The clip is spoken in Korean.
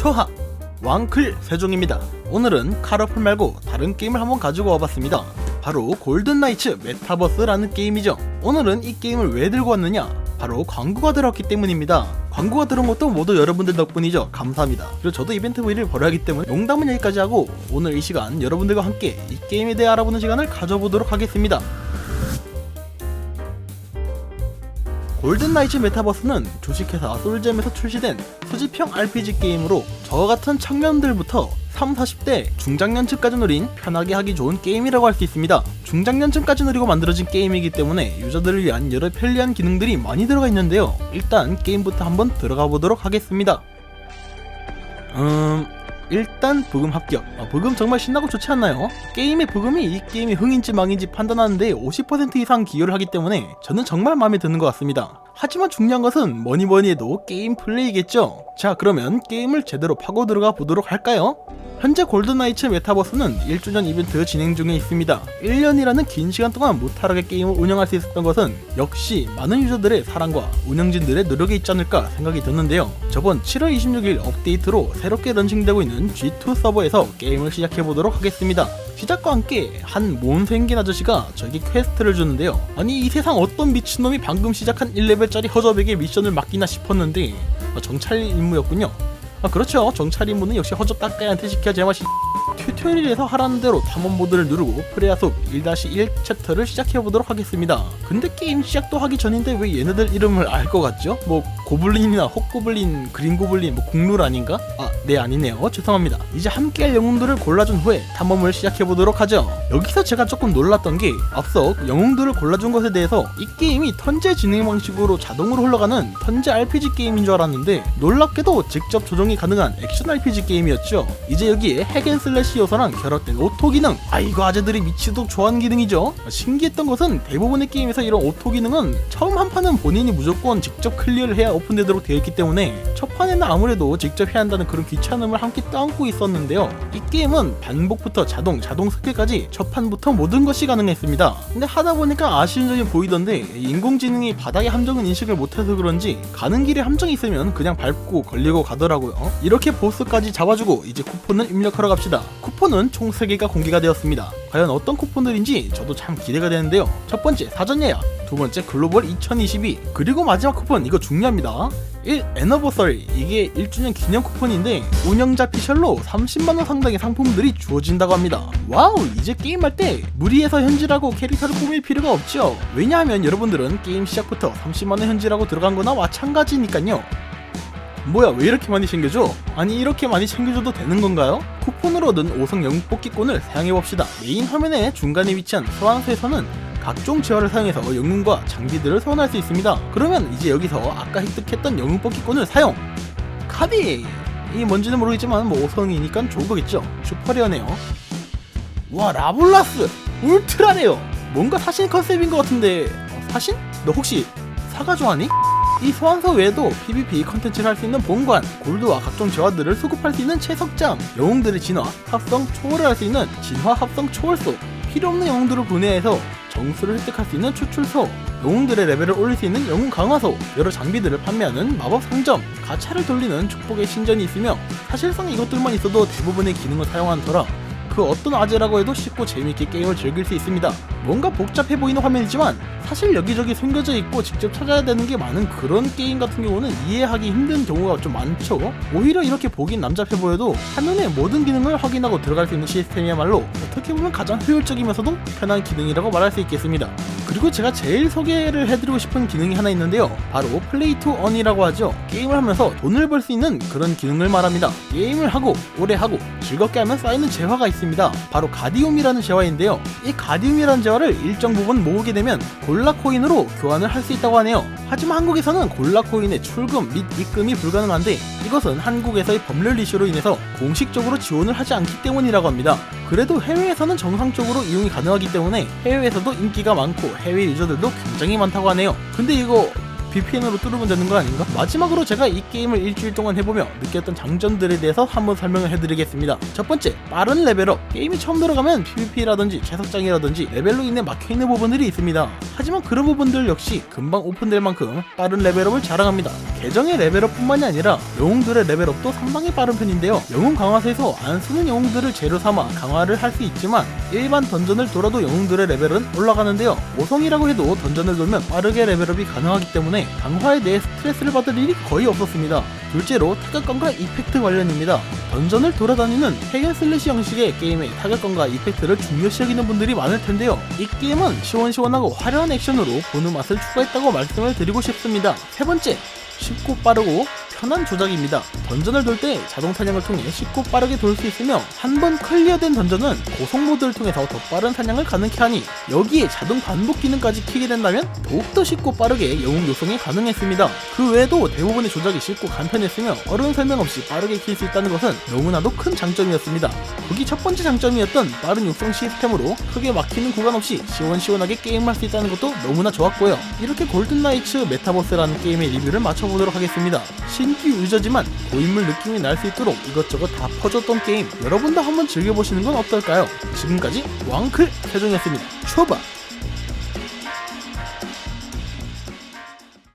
초하 왕클 세종입니다. 오늘은 카러플 말고 다른 게임을 한번 가지고 와봤습니다. 바로 골든나이츠 메타버스라는 게임이죠. 오늘은 이 게임을 왜 들고 왔느냐? 바로 광고가 들어왔기 때문입니다. 광고가 들어온 것도 모두 여러분들 덕분이죠. 감사합니다. 그리고 저도 이벤트 V를 벌어야 하기 때문에 농담은 여기까지 하고 오늘 이 시간 여러분들과 함께 이 게임에 대해 알아보는 시간을 가져보도록 하겠습니다. 골든나이츠 메타버스는 주식회사 솔잼에서 출시된 수집형 RPG 게임으로 저와 같은 청년들부터 3, 40대 중장년층까지 노린 편하게 하기 좋은 게임이라고 할 수 있습니다. 중장년층까지 노리고 만들어진 게임이기 때문에 유저들을 위한 여러 편리한 기능들이 많이 들어가 있는데요. 일단 게임부터 한번 들어가 보도록 하겠습니다. 음... 일단 부금 합격. 아, 부금 정말 신나고 좋지 않나요? 게임의 부금이 이 게임이 흥인지 망인지 판단하는데 50% 이상 기여를 하기 때문에 저는 정말 마음에 드는 것 같습니다. 하지만 중요한 것은 뭐니 뭐니 해도 게임 플레이겠죠. 자 그러면 게임을 제대로 파고 들어가 보도록 할까요? 현재 골든나이츠 메타버스는 1주년 이벤트 진행 중에 있습니다. 1년이라는 긴 시간 동안 무탈하게 게임을 운영할 수 있었던 것은 역시 많은 유저들의 사랑과 운영진들의 노력이 있지 않을까 생각이 드는데요. 저번 7월 26일 업데이트로 새롭게 런칭되고 있는 G2 서버에서 게임을 시작해보도록 하겠습니다. 시작과 함께 한 못생긴 아저씨가 저에게 퀘스트를 주는데요. 아니 이 세상 어떤 미친놈이 방금 시작한 1레벨짜리 허접에게 미션을 맡기나 싶었는데 아, 정찰 임무였군요. 아 그렇죠 정찰 임무는 역시 허접 닦아야한테 시켜야 제맛이 튜토리얼에서 하라는 대로 탐험 모드를 누르고 프레아 속 1-1 챕터를 시작해보도록 하겠습니다. 근데 게임 시작도 하기 전인데 왜 얘네들 이름을 알 것 같죠? 뭐 고블린이나 헛고블린, 그린고블린, 뭐 국룰 아닌가? 아 네 아니네요. 죄송합니다. 이제 함께할 영웅들을 골라준 후에 탐험을 시작해보도록 하죠. 여기서 제가 조금 놀랐던 게 앞서 영웅들을 골라준 것에 대해서 이 게임이 턴제 진행 방식으로 자동으로 흘러가는 턴제 RPG 게임인 줄 알았는데 놀랍게도 직접 조정이 가능한 액션 RPG 게임이었죠. 이제 여기에 핵앤슬래시 요소 랑 결합된 오토 기능. 아 이거 아재들이 미치도록 좋아하는 기능이죠. 신기했던 것은 대부분의 게임에서 이런 오토 기능은 처음 한 판은 본인이 무조건 직접 클리어를 해야 오픈되도록 되어 있기 때문에 첫 판에는 아무래도 직접 해야 한다는 그런 귀찮음을 함께 떠안고 있었는데요. 이 게임은 반복부터 자동, 자동 스킬까지 첫 판부터 모든 것이 가능했습니다. 근데 하다 보니까 아쉬운 점이 보이던데 인공지능이 바닥의 함정은 인식을 못해서 그런지 가는 길에 함정이 있으면 그냥 밟고 걸리고 가더라고요. 이렇게 보스까지 잡아주고 이제 쿠폰을 입력하러 갑시다. 쿠폰 은 총 3개가 공개가 되었습니다. 과연 어떤 쿠폰들인지 저도 참 기대가 되는데요. 첫 번째 사전 예약. 두 번째 글로벌 2022 그리고 마지막 쿠폰 이거 중요합니다. 1. 애너버서리. 이게 1주년 기념 쿠폰인데 운영자 피셜로 30만원 상당의 상품들이 주어진다고 합니다. 와우 이제 게임할 때 무리해서 현질하고 캐릭터를 꾸밀 필요가 없죠. 왜냐하면 여러분들은 게임 시작부터 30만원 현질하고 들어간 거나 마찬가지니까요 뭐야 왜 이렇게 많이 챙겨줘? 아니 이렇게 많이 챙겨줘도 되는 건가요? 쿠폰으로 얻은 5성 영웅 뽑기권을 사용해봅시다. 메인 화면의 중간에 위치한 소환수에서는 각종 재화를 사용해서 영웅과 장비들을 소환할 수 있습니다. 그러면 이제 여기서 아까 획득했던 영웅 뽑기권을 사용. 카디! 이 뭔지는 모르겠지만 뭐 5성이니까 좋은 거겠죠? 슈퍼레어네요. 와 라블라스! 울트라레어 뭔가 사신 컨셉인 것 같은데. 어, 사신? 너 혹시 사가 좋아하니? 이 소환서 외에도 PVP 컨텐츠를 할 수 있는 본관, 골드와 각종 재화들을 수급할 수 있는 채석장, 영웅들의 진화, 합성, 초월을 할 수 있는 진화, 합성, 초월소, 필요 없는 영웅들을 분해해서 정수를 획득할 수 있는 추출소, 영웅들의 레벨을 올릴 수 있는 영웅 강화소, 여러 장비들을 판매하는 마법 상점, 가차를 돌리는 축복의 신전이 있으며 사실상 이것들만 있어도 대부분의 기능을 사용하는 터라 그 어떤 아재라고 해도 쉽고 재미있게 게임을 즐길 수 있습니다. 뭔가 복잡해 보이는 화면이지만 사실 여기저기 숨겨져 있고 직접 찾아야 되는 게 많은 그런 게임 같은 경우는 이해하기 힘든 경우가 좀 많죠. 오히려 이렇게 보긴 남잡해 보여도 화면의 모든 기능을 확인하고 들어갈 수 있는 시스템이야말로 어떻게 보면 가장 효율적이면서도 편한 기능이라고 말할 수 있겠습니다. 그리고 제가 제일 소개를 해드리고 싶은 기능이 하나 있는데요. 바로 플레이 투 언이라고 하죠. 게임을 하면서 돈을 벌 수 있는 그런 기능을 말합니다. 게임을 하고 오래 하고 즐겁게 하면 쌓이는 재화가 있습니다. 바로 가디움이라는 재화인데요. 이 가디움이라는 재화를 일정 부분 모으게 되면 골라 코인으로 교환을 할 수 있다고 하네요. 하지만 한국에서는 골라 코인의 출금 및 입금이 불가능한데 이것은 한국에서의 법률 이슈로 인해서 공식적으로 지원을 하지 않기 때문이라고 합니다. 그래도 해외에서는 정상적으로 이용이 가능하기 때문에 해외에서도 인기가 많고 해외 유저들도 굉장히 많다고 하네요. 근데 이거 VPN으로 뚫으면 되는 거 아닌가? 마지막으로 제가 이 게임을 일주일 동안 해보며 느꼈던 장점들에 대해서 한번 설명을 해드리겠습니다. 첫 번째, 빠른 레벨업. 게임이 처음 들어가면 PVP라든지 채석장이라든지 레벨로 인해 막혀있는 부분들이 있습니다. 하지만 그런 부분들 역시 금방 오픈될 만큼 빠른 레벨업을 자랑합니다. 계정의 레벨업뿐만이 아니라 영웅들의 레벨업도 상당히 빠른 편인데요. 영웅 강화소에서 안 쓰는 영웅들을 재료 삼아 강화를 할 수 있지만 일반 던전을 돌아도 영웅들의 레벨은 올라가는데요. 5성이라고 해도 던전을 돌면 빠르게 레벨업이 가능하기 때문에 강화에 대해 스트레스를 받을 일이 거의 없었습니다. 둘째로 타격감과 이펙트 관련입니다. 던전을 돌아다니는 핵앤 슬래시 형식의 게임의 타격감과 이펙트를 중요시 여기는 분들이 많을 텐데요. 이 게임은 시원시원하고 화려한 액션으로 보는 맛을 추가했다고 말씀을 드리고 싶습니다. 세 번째, 쉽고 빠르고 편한 조작입니다. 던전을 돌 때 자동 사냥을 통해 쉽고 빠르게 돌 수 있으며 한 번 클리어된 던전은 고속 모드를 통해서 더 빠른 사냥을 가능케 하니 여기에 자동 반복 기능까지 키게 된다면 더욱더 쉽고 빠르게 영웅 요성이 가능했습니다. 그 외에도 대부분의 조작이 쉽고 간편했으며 어려운 설명 없이 빠르게 킬 수 있다는 것은 너무나도 큰 장점이었습니다. 거기 첫 번째 장점이었던 빠른 육성 시스템으로 크게 막히는 구간 없이 시원시원하게 게임할 수 있다는 것도 너무나 좋았고요. 이렇게 골든나이츠 메타버스라는 게임의 리뷰를 마쳐보도록 하겠습니다. 신규 유저지만 고인물 느낌이 날 수 있도록 이것저것 다 퍼줬던 게임 여러분도 한번 즐겨보시는 건 어떨까요? 지금까지 왕클 세종이었습니다. 초바